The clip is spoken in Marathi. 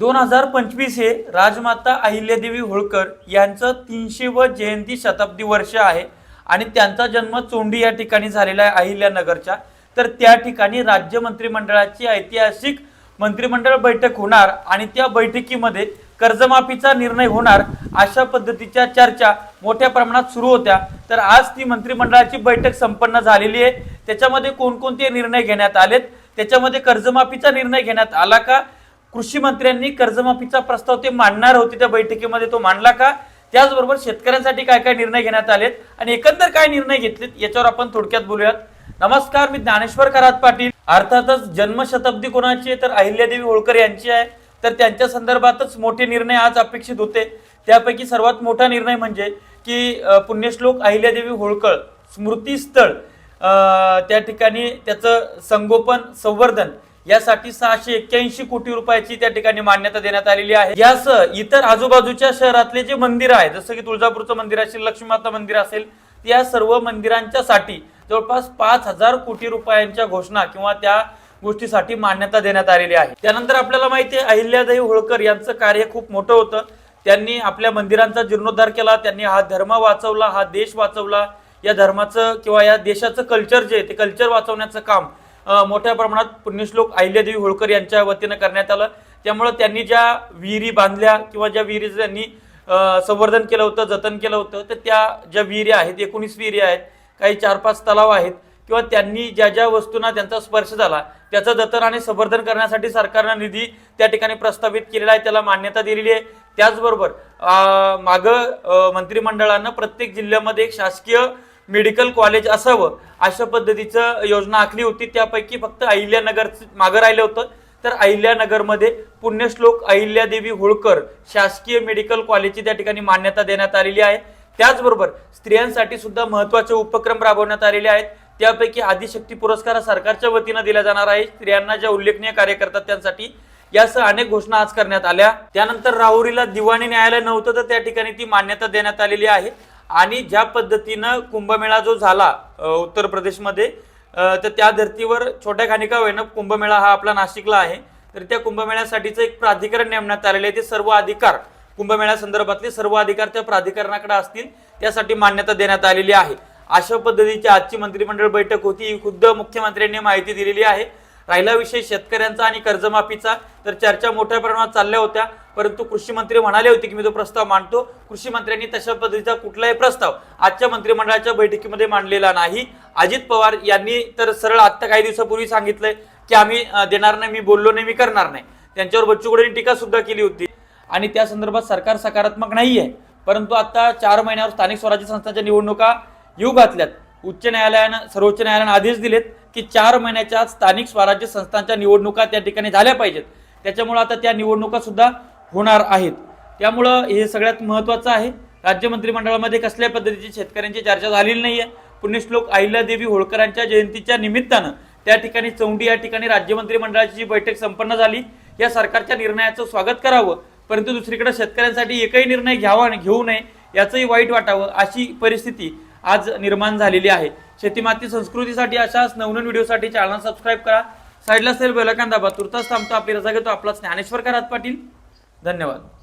दोन हजार पंचवीस हे राजमाता अहिल्यादेवी होळकर यांचं तीनशे व जयंती शताब्दी वर्ष आहे आणि त्यांचा जन्म चोंडी या ठिकाणी झालेला आहे अहिल्यानगरच्या. तर त्या ठिकाणी राज्य मंत्रिमंडळाची ऐतिहासिक मंत्रिमंडळ बैठक होणार आणि त्या बैठकीमध्ये कर्जमाफीचा निर्णय होणार अशा पद्धतीच्या चर्चा मोठ्या प्रमाणात सुरू होत्या. तर आज ती मंत्रिमंडळाची बैठक संपन्न झालेली आहे. त्याच्यामध्ये कोणकोणते निर्णय घेण्यात आलेत? त्याच्यामध्ये कर्जमाफीचा निर्णय घेण्यात आला का? कृषी मंत्र्यांनी कर्जमाफीचा प्रस्ताव ते मांडणार होते त्या बैठकीमध्ये तो मांडला का? त्याचबरोबर शेतकऱ्यांसाठी काय काय निर्णय घेण्यात आलेत आणि एकंदर काय निर्णय घेतलेत याच्यावर आपण थोडक्यात बोलूयात. नमस्कार मी ज्ञानेश्वर करात पाटील. अर्थातच जन्मशताब्दी कोणाची आहे तर अहिल्यादेवी होळकर यांची आहे. तर त्यांच्या संदर्भातच मोठे निर्णय आज अपेक्षित होते. त्यापैकी सर्वात मोठा निर्णय म्हणजे की पुण्यश्लोक अहिल्यादेवी होळकर स्मृतीस्थळ त्या ठिकाणी त्याचं संगोपन संवर्धन यासाठी सहाशे एक्क्याऐंशी कोटी रुपयाची त्या ठिकाणी मान्यता देण्यात आलेली आहे. यासह इतर आजूबाजूच्या शहरातले जे मंदिर आहे जसं की तुळजापूरचं मंदिर असेल लक्ष्मीमाता मंदिर असेल या सर्व मंदिरांच्या साठी जवळपास पाच हजार कोटी रुपयांच्या घोषणा किंवा त्या गोष्टीसाठी मान्यता देण्यात आलेली आहे. त्यानंतर आपल्याला माहिती आहे अहिल्यादेवी होळकर यांचं कार्य खूप मोठं होतं. त्यांनी आपल्या मंदिरांचा जीर्णोद्धार केला त्यांनी हा धर्म वाचवला हा देश वाचवला. या धर्माचं किंवा या देशाचं कल्चर जे आहे ते कल्चर वाचवण्याचं काम मोठ्या प्रमाणात पुण्यश्लोक अहिल्यादेवी होळकर यांच्या वतीनं करण्यात आलं. त्यामुळं त्यांनी ज्या विहिरी बांधल्या किंवा ज्या विहिरीचं त्यांनी संवर्धन केलं होतं जतन केलं होतं तर त्या ज्या विहिरी आहेत एकोणीस विहिरी आहेत काही चार पाच तलाव आहेत किंवा त्यांनी ज्या ज्या वस्तूंना त्यांचा स्पर्श झाला त्याचं जतन आणि संवर्धन करण्यासाठी सरकारनं निधी त्या ठिकाणी प्रस्तावित केलेला आहे त्याला मान्यता दिलेली आहे. त्याचबरोबर मागं मंत्रिमंडळानं प्रत्येक जिल्ह्यामध्ये एक शासकीय मेडिकल कॉलेज असावं अशा पद्धतीचं योजना आखली होती. त्यापैकी फक्त अहिल्यानगर मागं राहिलं होतं. तर अहिल्यानगरमध्ये पुण्यश्लोक अहिल्यादेवी होळकर शासकीय मेडिकल कॉलेजची त्या ठिकाणी मान्यता देण्यात आलेली आहे. त्याचबरोबर स्त्रियांसाठी सुद्धा महत्त्वाचे उपक्रम राबवण्यात आलेले आहेत. त्यापैकी आदिशक्ती पुरस्कार हा सरकारच्या वतीनं दिला जाणार आहे. स्त्रियांना ज्या उल्लेखनीय कार्य करतात त्यांसाठी यासह अनेक घोषणा आज करण्यात आल्या. त्यानंतर राहुरीला दिवाणी न्यायालय नव्हतं तर त्या ठिकाणी ती मान्यता देण्यात आलेली आहे. आणि ज्या पद्धतीनं कुंभमेळा जो झाला उत्तर प्रदेशमध्ये तर त्या धर्तीवर छोट्या खानिका होईना कुंभमेळा हा आपला नाशिकला आहे. तर त्या कुंभमेळ्यासाठीचं एक प्राधिकरण नेमण्यात आलेलं आहे. ते सर्व अधिकार कुंभमेळ्या संदर्भातले सर्व अधिकार त्या प्राधिकरणाकडे असतील त्यासाठी मान्यता देण्यात आलेली आहे. अशा पद्धतीची आजची मंत्रिमंडळ बैठक होती. ही खुद्द मुख्यमंत्र्यांनी माहिती दिलेली आहे. राहिला विषय शेतकऱ्यांचा आणि कर्जमाफीचा. तर चर्चा मोठ्या प्रमाणात चालल्या होत्या. परंतु कृषी मंत्री म्हणाले होते की मी तो प्रस्ताव मांडतो. कृषी मंत्र्यांनी तशा पद्धतीचा कुठलाही प्रस्ताव आजच्या मंत्रिमंडळाच्या बैठकीमध्ये मांडलेला नाही. अजित पवार यांनी तर सरळ आत्ता काही दिवसापूर्वी सांगितलंय की आम्ही देणार नाही मी बोललो नाही मी करणार नाही. त्यांच्यावर बच्चू कडूंनी टीका सुद्धा केली होती. आणि त्या संदर्भात सरकार सकारात्मक नाही आहे परंतु आता चार महिन्यावर स्थानिक स्वराज्य संस्थांच्या निवडणुका येऊ घातल्यात. उच्च न्यायालयानं सर्वोच्च न्यायालयानं आदेश दिलेत. की चार महिन्याच्या स्थानिक स्वराज्य संस्थांच्या निवडणुका त्या ठिकाणी झाल्या पाहिजेत. त्याच्यामुळं आता त्या निवडणुका सुद्धा होणार आहेत. त्यामुळं हे सगळ्यात महत्त्वाचं आहे. राज्य मंत्रिमंडळामध्ये कसल्या पद्धतीची शेतकऱ्यांची चर्चा झालेली नाही आहे पुण्यश्लोक अहिल्यादेवी होळकरांच्या जयंतीच्या निमित्तानं त्या ठिकाणी चौंडी या ठिकाणी राज्य मंत्रिमंडळाची जी बैठक संपन्न झाली या सरकारच्या निर्णयाचं स्वागत करावं. परंतु दुसरीकडे शेतकऱ्यांसाठी एकही निर्णय घ्यावा आणि घेऊ नये याचंही वाईट वाटावं अशी परिस्थिती आज निर्माण झालेली आहे. शेतीमाती संस्कृतीसाठी अशाच नवनवीन व्हिडिओसाठी चॅनल सबस्क्राईब करा. साईडला असेल बेलकान दाबा. तुर्तास थांबतो. आपली रजा घेतो. आपला ज्ञानेश्वर करात पाटील. धन्यवाद.